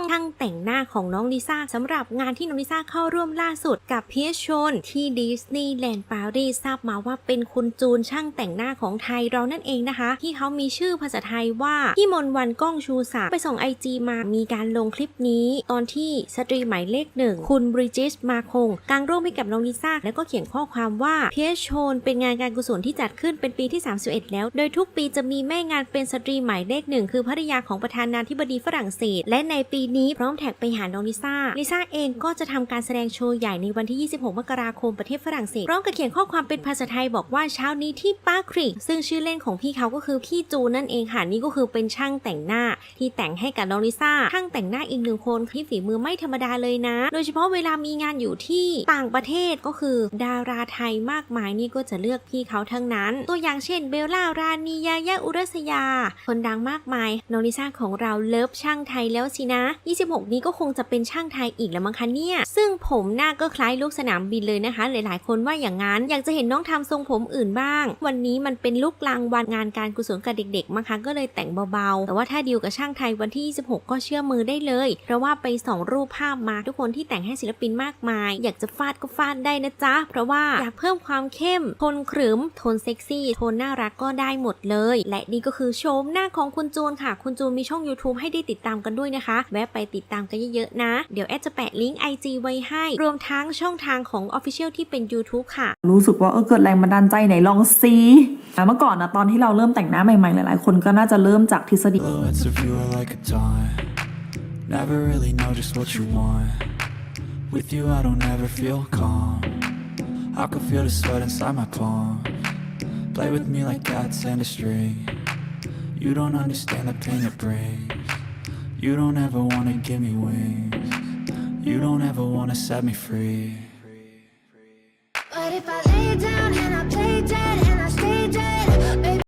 ต้องช่างแต่งหน้าของน้องลิซ่าสำหรับงานที่น้องลิซ่าเข้าร่วมล่าสุดกับเพีชชนที่ดิสนีย์แลนด์ปารีสทราบมาว่าเป็นคุณจูนช่างแต่งหน้าของไทยเรานั่นเองนะคะ ที่เขามีชื่อภาษาไทยว่าพี่มนวันก้องชูศักดิ์ไปส่งไอจีมามีการลงคลิปนี้ ตอนที่สตรีหมายเลขหนึ่งคุณบริจิสมาคงกางร่มให้กับน้องลิซ่าแล้วก็เขียนข้อความว่าเพีชชนเป็นงานการกุศลที่จัดขึ้นเป็นปีที่ 31 แล้ว โดยทุกปีจะมีแม่งานเป็นสตรีหมายเลขหนึ่งคือภรรยาของประธานาธิบดีฝรั่งเศส และในปีนี้พร้อมแท็กไปหาน้องลิซ่า ลิซ่าเองก็จะทำการแสดงโชว์ใหญ่ในวันที่ 26 มกราคมประเทศฝรั่งเศสพร้อมกับเขียนข้อความเป็นภาษาไทยบอกว่าเช้านี้ที่ป้าคริกซึ่งชื่อเล่นของพี่เขาก็คือพี่จูนนั่นเองค่ะนี่ก็คือเป็นช่างแต่งหน้า ที่แต่งให้กับน้องลิซ่าช่างแต่งหน้าอีกหนึ่งคนที่ฝีมือไม่ธรรมดาเลยนะ โดยเฉพาะเวลามีงานอยู่ที่ต่างประเทศก็คือ ดาราไทยมากมายนี่ก็จะเลือกพี่เขาทั้งนั้น ตัวอย่างเช่นเบลล่ารานียายาอุรัสยา คนดังมากมายน้องลิซ่าของเราเลิฟช่างไทยแล้วสินะ26 นี้ก็คงจะเป็นช่างไทยอีกแล้วมั้งคะเนี่ย ซึ่งผมหน้าก็คล้ายลูกสนามบินเลยนะคะ หลายๆ คนว่าอย่างนั้น อยากจะเห็นน้องทำทรงผมอื่นบ้าง วันนี้มันเป็นลุกลางวันงานการกุศลกับเด็กๆมั้งคะก็เลยแต่งเบาๆ แต่ว่าถ้าดีลกับช่างไทยวันที่ 26 ก็เชื่อมือได้เลย เพราะว่าไปส่องรูปภาพมาทุกคนที่แต่งให้ศิลปินมากมาย อยากจะฟาดก็ฟาดได้นะจ๊ะ เพราะว่าอยากเพิ่มความเข้มโทนขรึมโทนเซ็กซี่โทนน่ารักก็ได้หมดเลย และนี่ก็คือโฉมหน้าของคุณจูนค่ะ คุณจูนมีช่อง YouTube ให้ได้ติดตามกันด้วยนะคะวะไปติดตามกันเยอะๆนะ เดี๋ยวแอดจะแปะลิงก์ IG ไว้ให้ รวมทั้งช่องทางของ Official ที่เป็น YouTube ค่ะ รู้สึกว่าเออเกิดแรงบันดาลใจไหนลองซีเมื่อก่อนนะตอนที่เราเริ่มแต่งหน้าใหม่ๆ หลายๆ คนก็น่าจะเริ่มจากทฤษฎี Silhouettes of you are like a taunt. Never really know just what you want. With you, I don't ever feel calm. I can feel the sweat inside my palm. Play with me like cats and a string. You don't understand the pain it brings. You don't ever wanna give me wings. You don't ever wanna set me free. What if I